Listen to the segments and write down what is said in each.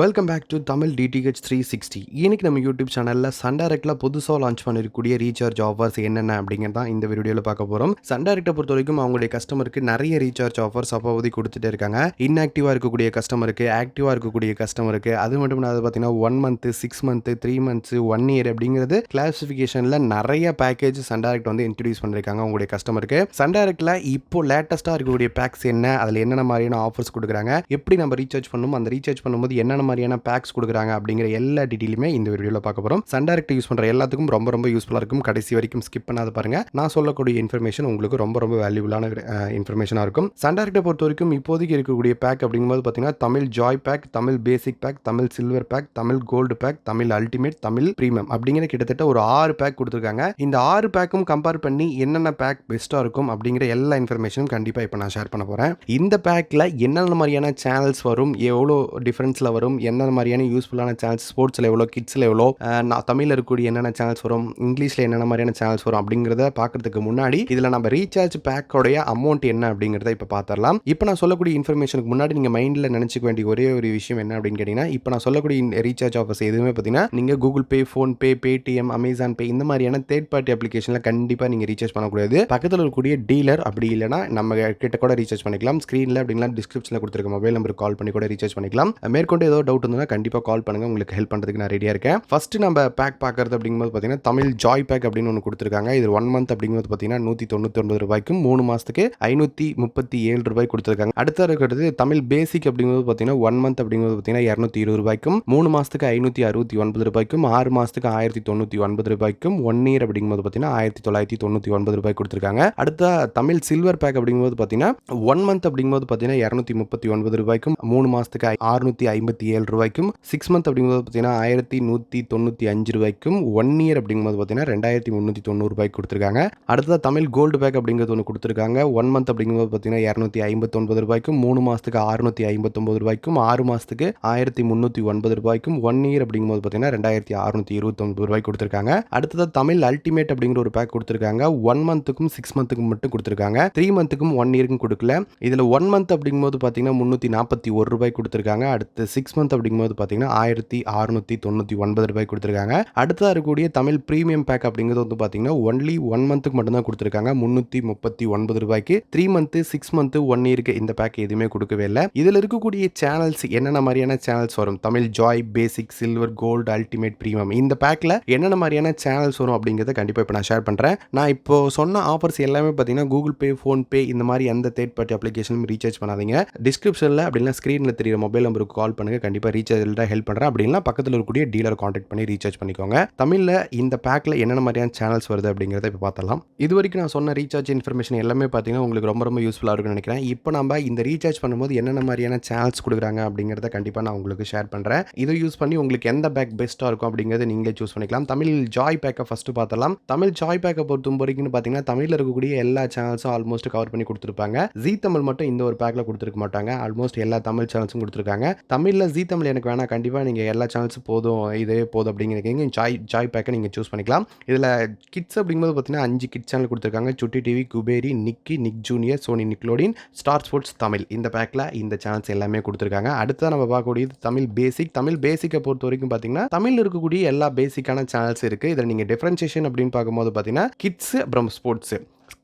Welcome back to Tamil DTH three sixty இன்னைக்கு நம்ம YouTube சேனலில் சன் டேரக்டில் புதுசாக லான்ச் பண்ணிருக்கக்கூடிய ரீசார்ஜ் ஆஃபர்ஸ் என்னென்ன அப்படிங்கிறது தான் இந்த வீடியோவில் பார்க்க போகிறோம் சன் டேரக்டை பொறுத்த வரைக்கும் அவங்களுடைய கஸ்டமருக்கு நிறைய ரீசார்ஜ் ஆஃபர்ஸ் அப்பாவதி கொடுத்துட்டே இருக்காங்க. இன்ஆக்டிவாக இருக்கக்கூடிய கஸ்டமருக்கு ஆக்டிவாக இருக்கக்கூடிய கஸ்டமருக்கு அது மட்டும் இல்லாத பார்த்தீங்கன்னா one month six month three months one year அப்படிங்கிறது கிளாசிஃபிகேஷனில் நிறைய பேக்கேஜ் சன் டேரக்ட் வந்து இன்ட்ரடியூஸ் பண்ணியிருக்காங்க உங்களுடைய கஸ்டமருக்கு சன் டேரக்டில் இப்போ லேட்டஸ்ட்டாக இருக்கக்கூடிய பேக்ஸ் என்ன அதில் என்னென்ன மாதிரியான ஆஃபர்ஸ் கொடுக்குறாங்க எப்படி நம்ம ரீசார்ஜ் பண்ணணும் அந்த ரீசார்ஜ் பண்ணும்போது என்னென்ன மாதிரியான பேக்ஸ் கொடுக்குறாங்க அப்படிங்கிற எல்லா டீட்டெயிலுமே இந்த வீடியோவில் பார்க்க போகிறோம் சன் டேரக்ட் யூஸ் பண்ணுற எல்லாத்துக்கும் ரொம்ப ரொம்ப யூஸ்ஃபுல்லாக இருக்கும். கடைசி வரைக்கும் ஸ்கிப் பண்ணாத பாருங்க. நான் சொல்லக்கூடிய இன்ஃபர்மேஷன் உங்களுக்கு ரொம்ப ரொம்ப வேல்யூபுளான இன்ஃபர்மேஷனாக இருக்கும். சன் டேரக்டை பொறுத்த வரைக்கும் இப்போதைக்கு இருக்கக்கூடிய பேக் அப்படிங்கும்போது பார்த்தீங்கன்னா Tamil joy pack Tamil basic pack Tamil silver pack Tamil gold pack Tamil ultimate Tamil premium அப்படிங்கிற கிட்டத்தட்ட ஒரு ஆறு பேக் கொடுத்துருக்காங்க. இந்த ஆறு பேக்கும் கம்பேர் பண்ணி என்னென்ன பேக் பெஸ்ட்டாக இருக்கும் அப்படிங்கிற எல்லா இன்ஃபர்மேஷனும் கண்டிப்பாக இப்போ நான் ஷேர் பண்ண போகிறேன் இந்த பேக்கில் என்னென்ன மாதிரியான சேனல்ஸ் வரும் எவ்வளோ டிஃப்ரென்ஸில் வரும் என்னென்ன மாதிரியான யூஸ்ஃபுல்லான சேனல்ஸ் ஸ்போர்ட்ஸில் எவ்வளோ கிட்ஸில் எவ்வளோ நான் தமிழில் இருக்கக்கூடிய என்னென்ன சேனல்ஸ் வரும் இங்கிலீஷில் என்னென்ன மாதிரியான சேனல்ஸ் வரும் அப்படிங்கிறத பார்க்கறதுக்கு முன்னாடி இதில் நம்ம ரீசார்ஜ் பேக்கோடைய அமௌண்ட் என்ன அப்படிங்கிறத இப்போ பார்த்துடலாம் இப்போ நான் சொல்லக்கூடிய இன்ஃபர்மேஷனுக்கு முன்னாடி நீங்கள் மைண்டில் நினச்சிக்க வேண்டிய ஒரே ஒரு விஷயம் என்ன அப்படின்னு கேட்டிங்கன்னா இப்போ நான் சொல்லக்கூடிய ரீசார்ஜ் ஆஃபர்ஸ் எதுவுமே பார்த்தீங்கன்னா நீங்கள் Google pay PhonePe Paytm Amazon pay இந்த மாதிரியான தேர்ட் பார்ட்டி அப்ளிகேஷனில் கண்டிப்பாக நீங்கள் ரீசார்ஜ் பண்ணக்கூடாது. பக்கத்தில் இருக்கக்கூடிய டீலர் அப்படி இல்லைனா நம்ம கிட்ட கூட ரீசார்ஜ் பண்ணிக்கலாம். ஸ்க்ரீனில் அப்படின்னா டிஸ்கிரிப்ஷனில் கொடுத்துருக்க மொபைல் நம்பருக்கு கால் பண்ணி கூட ரீசார்ஜ் பண்ணிக்கலாம். மேற்கொண்டு ஏதோ டவுட் இருந்ததுன்னா கண்டிப்பாக கால் பண்ணுங்க. உங்களுக்கு ஹெல்ப் பண்ணுறதுக்கு நான் ரெடியாக இருக்கேன். ஃபர்ஸ்ட் நம்ம பேக் பார்க்கறது அப்படிங்கும்போது பார்த்தீங்கன்னா தமிழ் ஜாய் பேக் அப்படின்னு ஒன்று கொடுத்துருக்காங்க. இது ஒன் மந்த் அப்படிங்கும்போது பார்த்தீங்கன்னா நூற்றி தொண்ணூற்றி ஒன்பது ரூபாய்க்கும் மூணு மாதத்துக்கு ஐநூற்றி முப்பத்தி ஏழு ரூபாய் கொடுத்துருக்காங்க. அடுத்த இருக்கிறது தமிழ் பேசிக் அப்படிங்கிறது பார்த்தீங்கன்னா ஒன் மந்த் அப்படிங்கிறது பார்த்தீங்கன்னா இரநூத்தி இருபது ரூபாய்க்கும் மூணு மாதத்துக்கு ஐநூற்றி அறுபத்தி ஒன்பது ரூபாய்க்கும் ஆறு மாதத்துக்கு ஆயிரத்தி தொண்ணூற்றி ஒன்பது ரூபாய்க்கும் ஒன் இயர் அப்படிங்கும்போது பார்த்தீங்கன்னா ஆயிரத்தி தொள்ளாயிரத்தி தொண்ணூற்றி ஒன்பது ரூபாய் கொடுத்துருக்காங்க. அடுத்த தமிழ் சில்வர் பேக் அப்படிங்கும்போது பார்த்தீங்கன்னா ஒன் மந்த் அப்படிங்கும்போது பார்த்தீங்கன்னா இரநூத்தி முப்பத்தி ஒன்பது ரூபாய்க்கும் மூணு மாதத்துக்கு ஆறுநூற்றி ஐம்பத்தி ஏழு ரூபாய்க்கும் சிக்ஸ் மந்த் அப்படிங்கும்போது பார்த்தீங்கன்னா ஆயிரத்தி நூற்றி தொண்ணூற்றி அஞ்சு ரூபாய்க்கும் ஒன் இயர் அப்படிங்கும்போது பார்த்தீங்கன்னா ரெண்டாயிரத்தி முந்நூற்றி தொண்ணூறு ரூபாய்க்கு கொடுத்துருக்காங்க. அடுத்தது தமிழ் கோல்டு பேக் அப்படிங்கிறது ஒன்று கொடுத்துருக்காங்க. ஒன் மந்த் அப்படிங்கும்போது பார்த்தீங்கன்னா இரநூத்தி ஐம்பத்தொன்பது ரூபாய்க்கும் மூணு மாதத்துக்கு அறுநூத்தி ஐம்பத்தொம்பது ரூபாய்க்கும் ஆறு மாதத்துக்கு ஆயிரத்தி முந்நூற்றி ஒன்பது ரூபாய்க்கும் ஒன் இயர் அப்படிங்கும்போது பார்த்தீங்கன்னா ரெண்டாயிரத்தி அறுநூத்தி இருபத்தொன்பது ரூபாய்க்கு கொடுத்துருக்காங்க. அடுத்ததாக தமிழ் அல்டிமேட் அப்படிங்கிற ஒரு பேக் கொடுத்துருக்காங்க. ஒன் மந்த்துக்கும் சிக்ஸ் மந்த்துக்கும் மட்டும் கொடுத்துருக்காங்க. த்ரீ மந்த்துக்கும் ஒன் இயருக்கும் கொடுக்கல. இதில் ஒன் மந்த் அப்படிங்கும்போது பார்த்தீங்கன்னா முந்நூற்றி நாற்பத்தி ஒரு ரூபாய் கொடுத்துருக்காங்க. அடுத்து சிக்ஸ் மந்த் அப்படிங்கும்போது பார்த்தீங்கன்னா ஆயிரத்தி அறுநூற்றி தொண்ணூற்றி ஒன்பது ரூபாய் கொடுத்துருக்காங்க. அடுத்ததாக இருக்கக்கூடிய தமிழ் ப்ரீமியம் பேக் அப்படிங்கிறது வந்து பார்த்தீங்கன்னா ஒன்லி ஒன் மந்த்துக்கு மட்டும்தான் கொடுத்துருக்காங்க. முந்நூற்றி முப்பத்தி ஒன்பது ரூபாய்க்கு. Three month six month one இயருக்கு இந்த பேக் எதுவுமே கொடுக்கவே இல்லை. இதில் இருக்கக்கூடிய சேனல்ஸ் என்னென்ன மாதிரியான சேனல்ஸ் வரும்? Tamil joy basic silver gold ultimate premium இந்த பேக்கில் என்னென்ன மாதிரியான சேனல்ஸ் வரும் அப்படிங்கிறத கண்டிப்பாக இப்போ நான் ஷேர் பண்ணுறேன் நான் இப்போ சொன்ன ஆஃபர்ஸ் எல்லாமே பார்த்தீங்கன்னா கூகுள் பே ஃபோன்பே இந்த மாதிரி எந்த தேர்ட் பார்ட்டி அப்ளிகேஷனும் ரீசார்ஜ் பண்ணாதீங்க. டிஸ்கிரிப்ஷனில் அப்படின்னா ஸ்க்ரீனில் தெரியுற மொபைல் நம்பருக்கு கால் பண்ணுங்கள் கண்டிப்பாக ரீசார்ஜில் ஹெல்ப் பண்ணுறேன் அப்படின்னா பக்கத்தில் இருக்கக்கூடிய டீலர் காண்டாக்ட் பண்ணி ரீசார்ஜ் பண்ணிக்கோங்க. தமிழில் இந்த பேக்கில் என்னென்ன மாதிரியான சேனல்ஸ் வருது அப்படிங்கிறத இப்போ பார்த்தலாம் இது வரைக்கும் நான் சொன்ன ரீசார்ஜ் இன்ஃபர்மேஷன் எல்லாமே பார்த்தீங்கன்னா உங்களுக்கு ரொம்ப ரொம்ப யூஸ்ஃபுல்லாக இருக்கும்னு நினைக்கிறேன். இப்போ நம்ம இந்த ரீசார்ஜ் பண்ணும்போது என்னென்ன மாதிரியான சேனல்ஸ் கொடுக்குறாங்க அப்படிங்கிறத கண்டிப்பாக நான் உங்களுக்கு ஷேர் பண்ணுறேன் இதை யூஸ் பண்ணி உங்களுக்கு எந்த பேக் பெஸ்ட்டாக இருக்கும் அப்படிங்கிறத நீங்களே சூஸ் பண்ணிக்கலாம். தமிழ் ஜாய் பேக்கை ஃபஸ்ட்டு பார்த்தலாம் தமிழ் ஜாய் பேக்கை பொறுத்த வரைக்கும் பார்த்தீங்கன்னா தமிழில் இருக்கக்கூடிய எல்லா சேனல்ஸும் ஆல்மோஸ்ட் கவர் பண்ணி கொடுத்துருப்பாங்க. ஜீ தமிழ் மட்டும் இந்த ஒரு பேக்கில் கொடுத்துருக்க மாட்டாங்க. ஆல்மோஸ்ட் எல்லா தமிழ் சேனல்ஸும் கொடுத்துருக்காங்க. தமிழில் ஜி தமிழ் எனக்கு வேணால் கண்டிப்பாக நீங்கள் எல்லா சேனல்ஸும் போதும் இதே போதும் அப்படிங்கிறீங்க. ஜாய் ஜாய் பேக்கை நீங்கள் சூஸ் பண்ணிக்கலாம். இதில் கிட்ஸ் அப்படிங்கும்போது பார்த்தீங்கன்னா அஞ்சு கிட் சேனல் கொடுத்துருக்காங்க. சுட்டி டிவி குபேரி நிக்கி Nick junior Sony Nickelodeon Star Sports Tamil. இந்த பேக்கில் இந்த சேனல்ஸ் எல்லாமே கொடுத்துருக்காங்க. அடுத்ததான் நம்ம பார்க்கக்கூடியது தமிழ் பேசிக் தமிழ் பேசிக்கை பொறுத்த வரைக்கும் பார்த்தீங்கன்னா தமிழ் இருக்கக்கூடிய எல்லா பேசிக்கான சேனல்ஸ் இருக்குது இதில் நீங்கள் டிஃப்ரென்ஷியேஷன் அப்படின்னு பார்க்கும்போது பார்த்தீங்கன்னா கிட்ஸ் அப்புறம் ஸ்போர்ட்ஸ்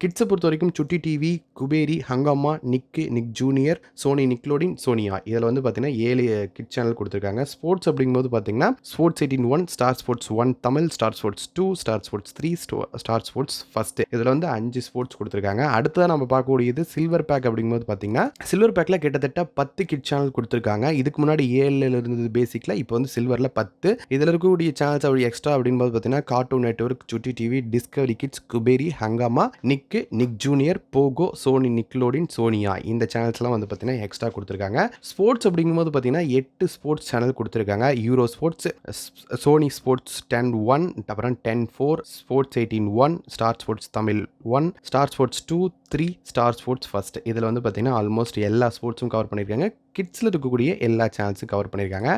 கிட்ஸை பொறுத்த வரைக்கும் சுட்டி TV குபேரி Hungama Nick Nick junior Sony Nickelodeon Sony Yay. இதில் வந்து பார்த்தீங்கன்னா ஏழு கிட் சேனல் கொடுத்துருக்காங்க. ஸ்போர்ட்ஸ் அப்படிங்கும்போது பார்த்தீங்கன்னா sports eighteen one Star Sports one Tamil Star Sports two Star Sports three Star Sports first இதில் வந்து அஞ்சு ஸ்போர்ட்ஸ் கொடுத்துருக்காங்க. அடுத்ததாக நம்ம பார்க்கக்கூடியது சில்வர் பேக் அப்படிங்கும்போது பார்த்தீங்கன்னா சில்வர் பேக்கில் கிட்டத்தட்ட பத்து கிட் சேனல் கொடுத்துருக்காங்க. இதுக்கு முன்னாடி ஏழில் இருந்தது பேசிக்கில் இப்போ வந்து சில்வரில் பத்து. இதில் இருக்கக்கூடிய சேனல்ஸ் அப்படி எக்ஸ்ட்ரா அப்படிங்கும்போது பார்த்தீங்கன்னா Cartoon Network Chutti TV Discovery Kids குபேரி Hungama Nick Nick Junior Pogo Sony Nickelodeon Sony Yay. இந்த சேனல்ஸ்லாம் வந்து பார்த்தீங்கன்னா எக்ஸ்ட்ரா கொடுத்துருக்காங்க. ஸ்போர்ட்ஸ் அப்படிங்கும்போது பார்த்தீங்கன்னா எட்டு ஸ்போர்ட்ஸ் சேனல் கொடுத்துருக்காங்க. Euro sports Sony sports ten one அப்புறம் ten four sports eighteen one Star Sports Tamil one Star Sports two three Star Sports first இதில் வந்து பார்த்தீங்கன்னா ஆல்மோஸ்ட் எல்லா ஸ்போர்ட்ஸும் கவர் பண்ணியிருக்காங்க. கிட்ஸில் இருக்கக்கூடிய எல்லா சேனல்ஸும் கவர் பண்ணியிருக்காங்க.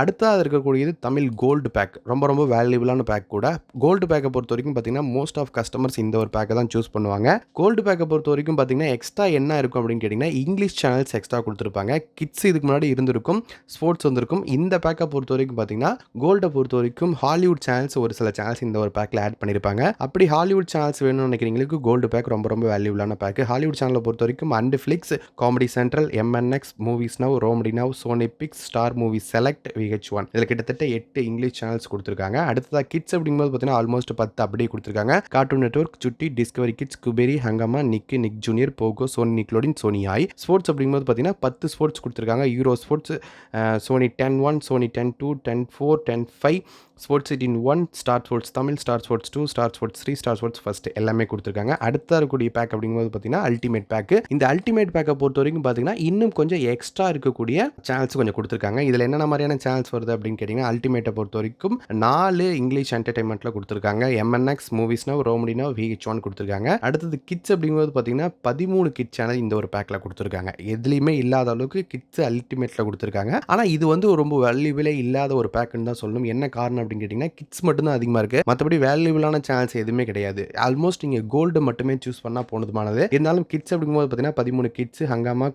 அடுத்தது இருக்கக்கூடியது தமிழ் கோல்டு பேக் ரொம்ப ரொம்ப வேல்யூபிளான பேக் கூட. கோல்டு பேக்கை பொறுத்த வரைக்கும் பார்த்தீங்கன்னா மோஸ்ட் ஆஃப் கஸ்டமர்ஸ் இந்த ஒரு பேக்கை தான் சூஸ் பண்ணுவாங்க. கோல்டு பேக்கை பொறுத்த வரைக்கும் பார்த்தீங்கன்னா எக்ஸ்ட்ரா என்ன இருக்கும் அப்படின்னு கேட்டிங்கன்னா இங்கிலீஷ் சேனல்ஸ் எக்ஸ்ட்ரா கொடுத்துருப்பாங்க. கிட்ஸ் இதுக்கு முன்னாடி இருந்திருக்கும் ஸ்போர்ட்ஸ் வந்திருக்கும். இந்த பேக்கை பொறுத்த வரைக்கும் பார்த்தீங்கன்னா கோல்டை பொறுத்த வரைக்கும் ஹாலிவுட் சேனல்ஸ் ஒரு சில சேனல்ஸ் இந்த ஒரு பேக்கில் ஆட் பண்ணியிருப்பாங்க. அப்படி ஹாலிவுட் சேனல்ஸ் வேணும்னு நினைக்கிறீங்களுக்கு கோல்டு பேக் ரொம்ப ரொம்ப வேல்யூபிளான பேக்கு ஹாலிவுட் சேனலை பொறுத்த வரைக்கும் and flix comedy central MNX movies now Romedy now Sony pix Star movie select VH one இதில் கிட்டத்தட்ட எட்டு இங்கிலீஷ் சேனல்ஸ் கொடுத்துருக்காங்க. அடுத்ததாக கிட்ஸ் அப்படிங்கும்போது பார்த்தீங்கன்னா ஆல்மோஸ்ட் பத்து அப்படியே கொடுத்துருக்காங்க. Cartoon Network Chutti Discovery Kids குபேரி Hungama Nick Nick Junior Pogo Sony Nickelodeon Sony Yay sports அப்படிங்கும்போது பார்த்தீங்கன்னா பத்து ஸ்போர்ட்ஸ் கொடுத்துருக்காங்க. Euro sports Sony ten one Sony ten two ten four ten five sports eighteen one Star Sports Tamil Star Sports two Star Sports three Star Sports first எல்லாமே கொடுத்துருக்காங்க. அடுத்த இருக்கக்கூடிய pack அப்படிங்கும்போது பார்த்தீங்கன்னா அல்டிமேட் பேக்கு இந்த ultimate பேக்கை பொறுத்த வரைக்கும் பார்த்தீங்கன்னா இன்னும் கொஞ்சம் எக்ஸ்ட்ரா இருக்கக்கூடிய சேனல்ஸ் கொஞ்சம் கொடுத்துருக்காங்க. இதில் என்னென்ன மாதிரியான சேனல்ஸ் வருது அப்படின்னு கேட்டிங்கன்னா அல்டிமேட்டை பொறுத்த வரைக்கும் நாலு இங்கிலீஷ் என்டர்டைன்மெண்ட்டில் கொடுத்துருக்காங்க. எம்என்எக்ஸ் மூவிஸ்னா ரோமடினா விஹெச் ஒன் கொடுத்துருக்காங்க. அடுத்தது கிட்ஸ் அப்படிங்கும்போது பார்த்தீங்கன்னா பதிமூணு கிட் சேனல் இந்த ஒரு பேக்கில் கொடுத்துருக்காங்க. எதுலேயுமே இல்லாத அளவுக்கு கிட்ஸ் அல்டிமேட்டில் கொடுத்துருக்காங்க. ஆனால் இது வந்து ரொம்ப வேல்யூபிளே இல்லாத ஒரு பேக்குன்னு தான் சொல்லணும். என்ன காரணம் அப்படின்னு கேட்டிங்கன்னா கிட்ஸ் மட்டும்தான் அதிகமாக இருக்குது மற்றபடி வேல்யூபிளான சேனல்ஸ் எதுவுமே கிடையாது. ஆல்மோஸ்ட் நீங்கள் கோல்டு மட்டுமே சூஸ் பண்ணால் போனதுமானது. இருந்தாலும் கிட்ஸ் அப்படிங்கும்போது பார்த்தீங்கன்னா பதிமூணு kids Hungama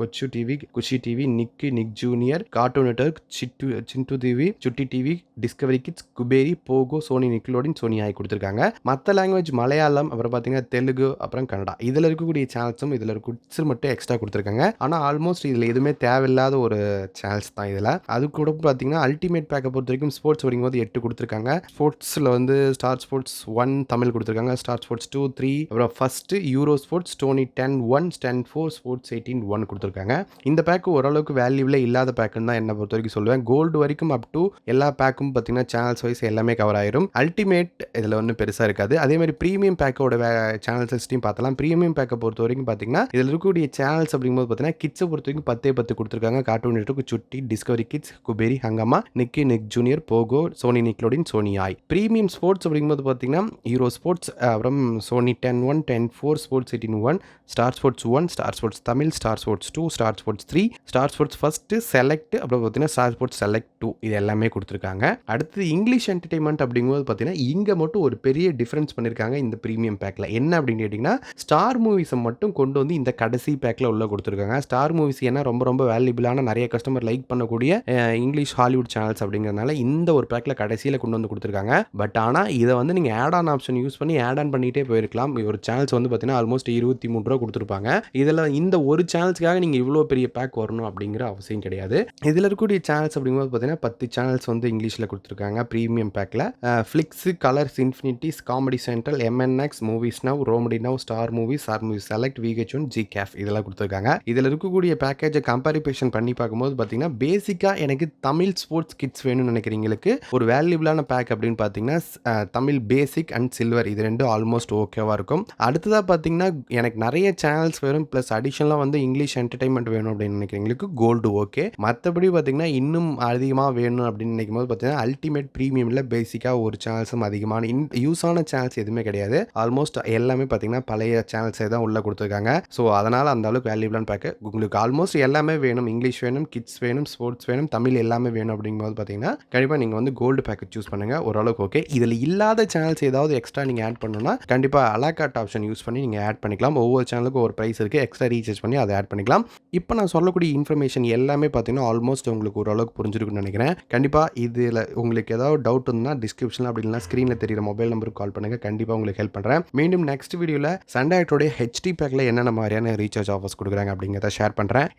Kochu TV Khushi TV Nick Nick junior cartoon network சிட்டு Chintu TV Chutti TV Discovery kids குபேரி Pogo Sony Nickelodeon Sony ஆகி கொடுத்துருக்காங்க. மற்ற லாங்குவேஜ் மலையாளம் அப்புறம் பார்த்தீங்கன்னா தெலுங்கு அப்புறம் கன்னடா. இதில் இருக்கக்கூடிய சேனல்ஸும் இதில் இருக்க கிட்ஸ் மட்டும் எக்ஸ்ட்ரா கொடுத்துருக்காங்க. ஆனால் ஆல்மோஸ்ட் இதில் எதுவுமே தேவையில்லாத ஒரு சேனல்ஸ் தான் இதில். அது கூட பார்த்தீங்கன்னா அல்டிமேட் பேக்கை பொறுத்த வரைக்கும் ஸ்போர்ட்ஸ் அப்படிங்கும்போது எட்டு கொடுத்துருக்காங்க. ஸ்போர்ட்ஸில் வந்து ஸ்டார் ஸ்போர்ட்ஸ் ஒன் தமிழ் கொடுத்துருக்காங்க. ஸ்டார் ஸ்போர்ட்ஸ் டூ த்ரீ அப்புறம் first Euro sports Dhoni ten one ten four sports eighteen one கொடுத்துருக்காங்க. இந்த பேக்கு ஓரளவுக்கு வேல்யூவில் இல்லாத பேக்குன்னு தான் என்னை பொறுத்த வரைக்கும் சொல்லுவேன். கோல்டு வரைக்கும் அப் டு எல்லா பேக்கும் பார்த்தீங்கன்னா சேனல்ஸ் வைஸ் எல்லாமே கவர் ஆயிரும். அல்டிமேட் இதில் ஒன்றும் பெருசாக இருக்காது. அதே மாதிரி ப்ரீமியம் பேக்கோட சேனல் சிஸ்டையும் பார்த்தலாம். ப்ரீமியம் பேக்கை பொறுத்த வரைக்கும் பார்த்தீங்கன்னா இதில் இருக்கக்கூடிய சேனல்ஸ் அப்படிங்கும்போது பார்த்தீங்கன்னா கிட்ஸை பொறுத்த வரைக்கும் பத்தே பத்து கொடுத்துருக்காங்க. Cartoon Network Chutti Discovery Kids குபேரி Hungama Nick Nick Junior Pogo Sony Nickelodeon Sony Yay. Premium sports அப்படிங்கும்போது பார்த்தீங்கன்னா ஹீரோ ஸ்போர்ட்ஸ் அப்புறம் Sony ten one ten four sports eighteen one Star Sports one Star Sports Tamil Star Sports two Star Sports three Star Sports first select அப்புறம் பார்த்தீங்கன்னா star sports select two இது எல்லாமே கொடுத்துருக்காங்க. அடுத்து English entertainment அப்படிங்கும்போது பார்த்தீங்கன்னா இங்கே மட்டும் ஒரு பெரிய டிஃப்ரென்ஸ் பண்ணியிருக்காங்க இந்த ப்ரீமியம் பேக்கில் என்ன அப்படின்னு கேட்டிங்கன்னா ஸ்டார் மூவிஸை மட்டும் கொண்டு வந்து இந்த கடைசி பேக்கில் உள்ளே கொடுத்துருக்காங்க. ஸ்டார் மூவிஸ் ஏன்னா ரொம்ப ரொம்ப வேல்யூபிளான நிறைய கஸ்டமர் லைக் பண்ணக்கூடிய இங்கிலீஷ் ஹாலிவுட் சேனல்ஸ் அப்படிங்கிறதுனால இந்த ஒரு பேக் பேக்கில் கடைசியில் கொண்டு வந்து கொடுத்துருக்காங்க. பட் ஆனால் இதை வந்து நீங்கள் ஆட் ஆன் ஆப்ஷன் யூஸ் பண்ணி ஆட் ஆன் பண்ணிகிட்டே போயிருக்கலாம். ஒரு சேனல்ஸ் வந்து பார்த்தீங்கன்னா ஆல்மோஸ்ட் இருபத்தி மூணு ரூபா கொடுத்துருப்பாங்க. இதில் இந்த ஒரு சேனல்ஸ்க்காக நீங்கள் இவ்வளோ பெரிய பேக் வரணும் அப்படிங்கிற அவசியம் கிடையாது. இதில் இருக்கக்கூடிய சேனல்ஸ் அப்படிங்கும்போது பார்த்தீங்கன்னா பத்து சேனல்ஸ் வந்து இங்கிலீஷில் கொடுத்துருக்காங்க ப்ரீமியம் பேக்கில் flix Colors infinities comedy central MNX movies now Romedy now Star movies Star movie select VH one Zee cafe இதெல்லாம் கொடுத்துருக்காங்க. இதில் இருக்கக்கூடிய பேக்கேஜை கம்பேரிபேஷன் பண்ணி பார்க்கும்போது பார்த்தீங்கன்னா பேசிக்காக எனக்கு தமிழ் ஸ்போர்ட்ஸ் கிட்ஸ் வேணும்னு நினைக்கிறீங்களுக்கு ஒரு வேல்யூபிளான பேக் அப்படின்னு பார்த்தீங்கன்னா தமிழ் பேசிக் அண்ட் சில்வர் இது ரெண்டும் ஆல்மோஸ்ட் ஓகேவாக இருக்கும். அடுத்ததாக பார்த்தீங்கன்னா எனக்கு நிறைய சேனல்ஸ் வேணும் ப்ளஸ் அடிஷனலாக வந்து இங்கிலீஷ் என்டர்டைன்மெண்ட் வேணும் அப்படின்னு நினைக்கிறவங்களுக்கு கோல்டு ஓகே மற்றபடி பார்த்தீங்கன்னா இன்னும் அதிகமாக வேணும் அப்படின்னு நினைக்கும் போது பார்த்தீங்கன்னா அல்டிமேட் ப்ரீமியமில் பேசிக்காக ஒரு சேனல்ஸும் அதிகமான இன் யூஸான சேனல்ஸ் எதுவுமே கிடையாது. ஆல்மோஸ்ட் எல்லாமே பார்த்தீங்கன்னா பழைய சேனல்ஸே தான் உள்ளே கொடுத்துருக்காங்க. ஸோ அதனால் அந்த அளவுக்கு வேல்யூபிளான பேக்கு உங்களுக்கு ஆல்மோஸ்ட் எல்லாமே வேணும். இங்கிலீஷ் வேணும் கிட்ஸ் வேணும் ஸ்போர்ட்ஸ் வேணும் தமிழ் எல்லாமே வேணும் அப்படிங்கும்போது பார்த்தீங்கன்னா கண்டிப்பாக நீங்கள் வந்து கோல்டு பேக்கெட் சூஸ் பண்ணுங்கள் ஓரளவுக்கு ஓகே இதில் இல்லாத சேனல்ஸ் ஏதாவது எக்ஸ்ட்ரா நீங்கள் ஆட் பண்ணணும்னா கண்டிப்பாக அலாகாட் ஆப்ஷன் யூஸ் பண்ணி நீங்கள் ஆட் பண்ணிக்கலாம். ஒவ்வொரு சேனலுக்கும் ஒரு ப்ரைஸ் இருக்குது எக்ஸ்ட்ரா ரீசார்ஜ் பண்ணி அதை ஆட் பண்ணிக்கலாம். இப்போ நான் சொல்லக்கூடிய இன்ஃபர்மேஷன் எல்லாமே பார்த்தீங்கன்னா ஆல்மோஸ்ட் உங்களுக்கு ஓரளவுக்கு புரிஞ்சிருக்குன்னு நினைக்கிறேன். கண்டிப்பாக இதில் உங்களுக்கு ஏதாவது டவுட் இருந்தால் டிஸ்கிரிப்ஷனில் அப்படி இல்லைனா ஸ்க்ரீனில் தெரியுற மொபைல் நம்பருக்கு கால் பண்ணுங்கள் கண்டிப்பாக உங்களுக்கு ஹெல்ப் பண்ணுறேன் மீண்டும் நெக்ஸ்ட் வீடியோவில் சண்டே ஆக்டோடைய ஹெச்டி பேக்கில் என்னென்ன மாதிரியான ரீசார்ஜ் ஆஃபர்ஸ் கொடுக்குறாங்க அப்படிங்கிறத ஷேர் பண்ணுறேன்